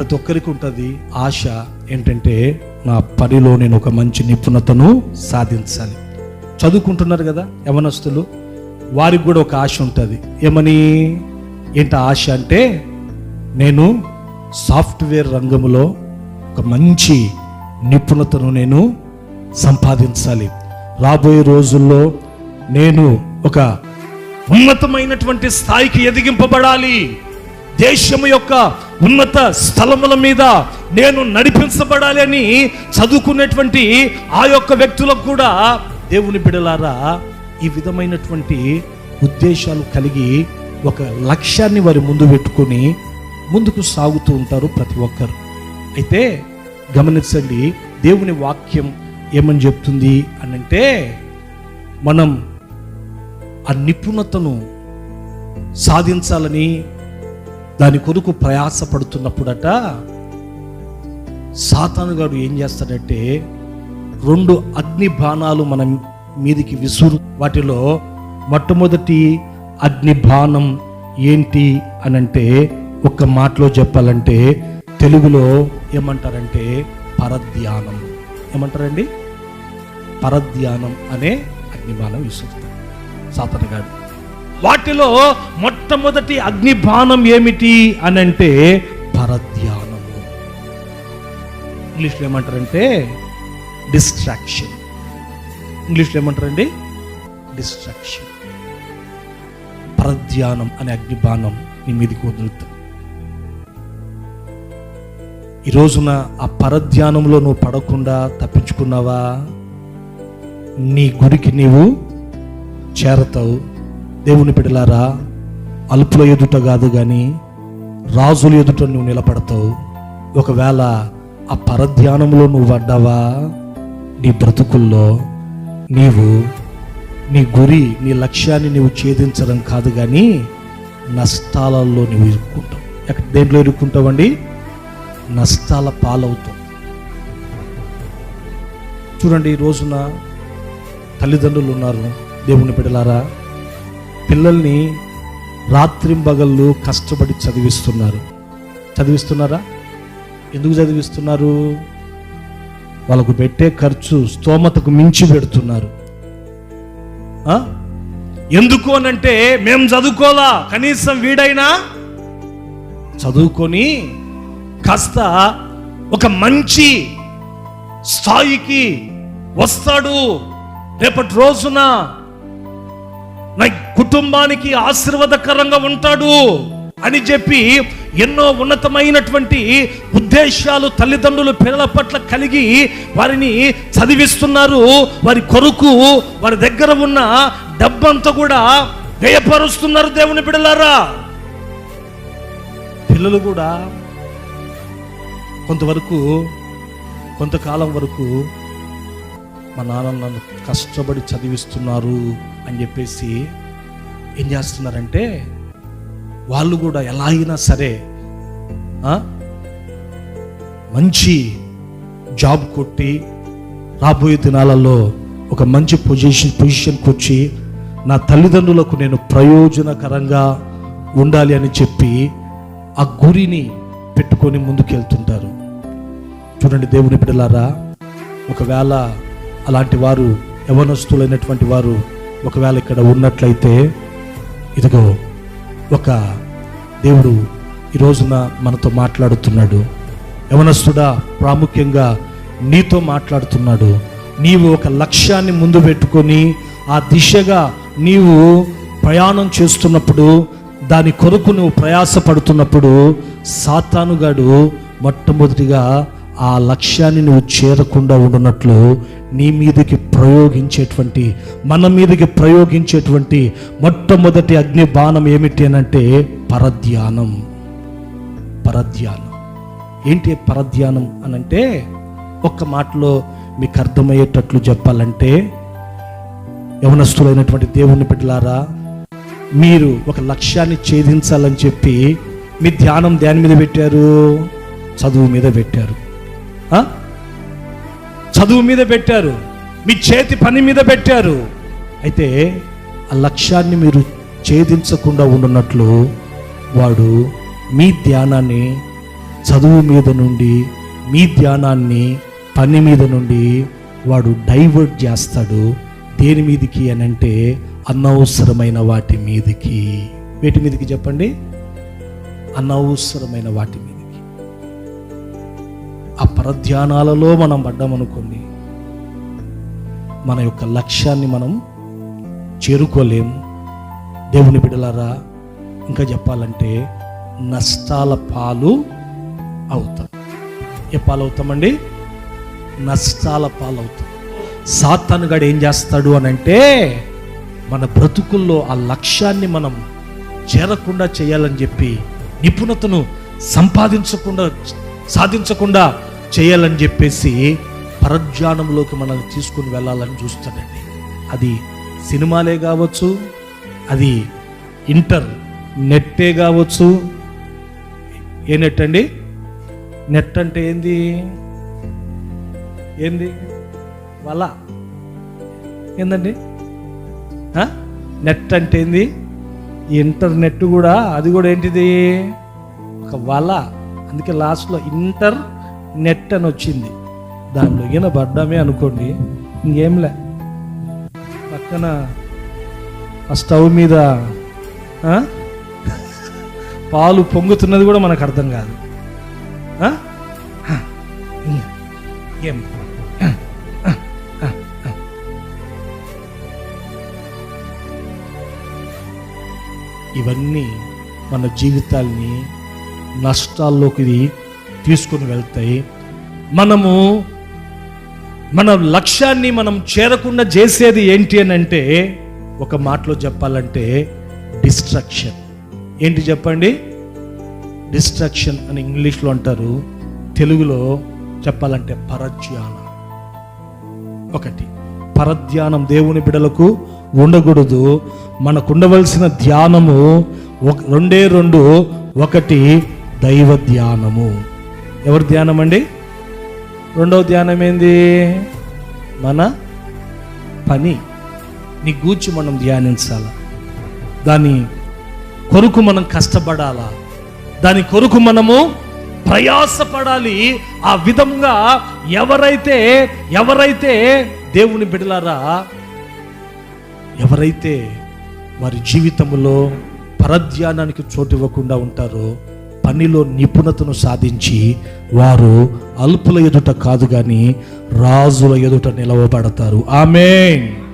ప్రతి ఒక్కరికి ఉంటుంది ఆశ ఏంటంటే నా పనిలో నేను ఒక మంచి నిపుణతను సాధించాలి. చదువుకుంటున్నారు కదా యవనస్తులు వారికి కూడా ఒక ఆశ ఉంటుంది. ఏమని? ఏంటి ఆశ అంటే నేను సాఫ్ట్వేర్ రంగంలో ఒక మంచి నిపుణతను నేను సంపాదించాలి. రాబోయే రోజుల్లో నేను ఒక ఉన్నతమైనటువంటి స్థాయికి ఎదిగింపబడాలి. దేశము యొక్క ఉన్నత స్థలముల మీద నేను నడిపించబడాలి అని చదువుకునేటువంటి ఆ యొక్క వ్యక్తులకు కూడా దేవుని బిడలారా ఈ విధమైనటువంటి ఉద్దేశాలు కలిగి ఒక లక్ష్యాన్ని వారి ముందు పెట్టుకొని ముందుకు సాగుతూ ఉంటారు ప్రతి ఒక్కరు. అయితే గమనించండి దేవుని వాక్యం ఏమని చెప్తుంది అని అంటే మనం ఆ నిపుణతను సాధించాలని దాని కొరకు ప్రయాసపడుతున్నప్పుడట సాతానుగాడు ఏం చేస్తాడంటే రెండు అగ్ని బాణాలు మన మీదికి విసురు వాటిలో మొట్టమొదటి అగ్ని బాణం ఏంటి అని అంటే ఒక్క మాటలో చెప్పాలంటే తెలుగులో ఏమంటారంటే పరధ్యానం. ఏమంటారండి? పరధ్యానం అనే అగ్నిబాణం విసురుతాడు సాతనగాడు వాటిలో మొట్టమొదటి అగ్నిబాణం ఏమిటి అని అంటే పరధ్యానము. ఇంగ్లీష్లో ఏమంటారంటే డిస్ట్రాక్షన్. ఇంగ్లీష్లో ఏమంటారండి? డిస్ట్రాక్షన్. పరధ్యానం అనే అగ్నిబాణం నీ మీదకి వదులుతుంది ఈ రోజున ఆ పరధ్యానంలో నువ్వు పడకుండా తప్పించుకున్నావా? నీ గురికి నీవు చేరతావు. దేవుని బిడలారా అల్పుల ఎదుట కాదు కానీ రాజుల ఎదుట నువ్వు నిలబడతావు. ఒకవేళ ఆ పరధ్యానంలో నువ్వు పడ్డావా నీ బ్రతుకుల్లో నీవు నీ గురి నీ లక్ష్యాన్ని నీవు ఛేదించడం కాదు కానీ నష్టాలలో నువ్వు ఇరుక్కుంటావు. ఎక్కడ దేంట్లో ఇరుక్కుంటావండి? నష్టాల పాలవుతావు. చూడండి ఈ రోజున తల్లిదండ్రులు ఉన్నారు. దేవుని బిడలారా పిల్లల్ని రాత్రింబగళ్ళు కష్టపడి చదివిస్తున్నారు. చదివిస్తున్నారా? ఎందుకు చదివిస్తున్నారు? వాళ్ళకు పెట్టే ఖర్చు స్తోమతకు మించి పెడుతున్నారు. ఎందుకు ఎందుకు అనంటే మేము చదువుకోలా కనీసం వీడైనా చదువుకొని కాస్త ఒక మంచి స్థాయికి వస్తాడు. రేపటి రోజున నా కుటుంబానికి ఆశీర్వాదకరంగా ఉంటాడు అని చెప్పి ఎన్నో ఉన్నతమైనటువంటి ఉద్దేశాలు తల్లిదండ్రులు పిల్లల పట్ల కలిగి వారిని చదివిస్తున్నారు. వారి కొరకు వారి దగ్గర ఉన్న డబ్బంతా కూడా వ్యయపరుస్తున్నారు దేవుని బిడలారా. పిల్లలు కూడా కొంతవరకు కొంతకాలం వరకు మా నాన్న నన్ను కష్టపడి చదివిస్తున్నారు. అని చెప్పేసి ఏం చేస్తున్నారంటే వాళ్ళు కూడా ఎలా అయినా సరే మంచి జాబ్ కొట్టి రాబోయే దినాలలో ఒక మంచి పొజిషన్ పొజిషన్కి వచ్చి నా తల్లిదండ్రులకు నేను ప్రయోజనకరంగా ఉండాలి అని చెప్పి ఆ గురిని పెట్టుకొని ముందుకెళ్తుంటారు. చూడండి దేవుని బిడ్డలారా ఒకవేళ అలాంటి వారు యవనస్తులైనటువంటి వారు ఒకవేళ ఇక్కడ ఉన్నట్లయితే ఇదిగో ఒక దేవుడు ఈ రోజున మనతో మాట్లాడుతున్నాడు. యవనస్తుడా ప్రాముఖ్యంగా నీతో మాట్లాడుతున్నాడు. నీవు ఒక లక్ష్యాన్ని ముందు పెట్టుకొని ఆ దిశగా నీవు ప్రయాణం చేస్తున్నప్పుడు దాని కొరకు నువ్వు ప్రయాసపడుతున్నప్పుడు సాతానుగాడు మొట్టమొదటిగా ఆ లక్ష్యాన్ని నువ్వు చేరకుండా ఉండనట్లు నీ మీదకి ప్రయోగించేటువంటి మన మీదకి ప్రయోగించేటువంటి మొట్టమొదటి అగ్ని బాణం ఏమిటి అనంటే పరధ్యానం. పరధ్యానం. ఏంటి పరధ్యానం అనంటే ఒక్క మాటలో మీకు అర్థమయ్యేటట్లు చెప్పాలంటే యవనస్తులైనటువంటి దేవుని బిడ్డలారా మీరు ఒక లక్ష్యాన్ని ఛేదించాలని చెప్పి మీ ధ్యానం దేని మీద పెట్టారు? చదువు మీద పెట్టారు. చదువు మీద పెట్టారు. మీ చేతి పని మీద పెట్టారు. అయితే ఆ లక్ష్యాన్ని మీరు ఛేదించకుండా ఉండున్నట్లు వాడు మీ ధ్యానాన్ని చదువు మీద నుండి మీ ధ్యానాన్ని పని మీద నుండి వాడు డైవర్ట్ చేస్తాడు. దేని మీదికి అని అంటే అనవసరమైన వాటి మీదకి. వేటి మీదకి చెప్పండి? అనవసరమైన వాటి మీద పరధ్యానాలలో మనం పడ్డామనుకోండి మన యొక్క లక్ష్యాన్ని మనం చేరుకోలేము దేవుని బిడలారా ఇంకా చెప్పాలంటే నష్టాల పాలు అవుతాం. ఏ పాలవుతామండి నష్టాల పాలు అవుతాం. సాతానుగాడు ఏం చేస్తాడు అని అంటే మన బ్రతుకుల్లో ఆ లక్ష్యాన్ని మనం చేరకుండా చేయాలని చెప్పి నిపుణతను సంపాదించకుండా సాధించకుండా చేయాలని చెప్పేసి పరధ్యానంలోకి మనల్ని తీసుకుని వెళ్ళాలని చూస్తాడండి అది సినిమాలే కావచ్చు అది ఇంటర్ నెట్టే కావచ్చు. ఏ నెట్ అండి? నెట్ అంటే ఏంది? ఏంది? వల. ఏందండి? నెట్ అంటే ఏంది? ఇంటర్నెట్ కూడా అది కూడా ఏంటిది? ఒక వల. అందుకే లాస్ట్లో ఇంటర్ నెట్ అని వచ్చింది దానిలో ఈయన పడ్డామే అనుకోండి ఇంకేంలే. పక్కన ఆ స్టవ్ మీద ఆ? పాలు పొంగుతున్నది కూడా మనకు అర్థం కాదు. ఆ? ఏం ఇవన్నీ మన జీవితాల్ని నష్టాల్లోకి తీసుకుని వెళ్తాయి. మనము మన లక్ష్యాన్ని మనం చేరకుండా చేసేది ఏంటి అని అంటే ఒక మాటలో చెప్పాలంటే డిస్ట్రక్షన్. ఏంటి చెప్పండి? డిస్ట్రక్షన్ అని ఇంగ్లీష్లో అంటారు తెలుగులో చెప్పాలంటే పరధ్యానం. ఒకటి పరధ్యానం దేవుని బిడలకు ఉండకూడదు. మనకు ఉండవలసిన ధ్యానము ఒక- రెండే రెండు ఒకటి దైవ ధ్యానము. ఎవరి ధ్యానం అండి రెండవ ధ్యానం ఏంది మన పని. నీ గూర్చి మనం ధ్యానించాల? దాని కొరకు మనం కష్టపడాలా? దాని కొరకు మనము ప్రయాసపడాలి. ఆ విధంగా ఎవరైతే ఎవరైతే దేవుని బిడలారా ఎవరైతే వారి జీవితంలో పరధ్యానానికి చోటు ఇవ్వకుండా ఉంటారో పనిలో నిపుణతను సాధించి వారు అల్పుల ఎదుట కాదు కానీ రాజుల ఎదుట నిలవబడతారు. ఆమెన్.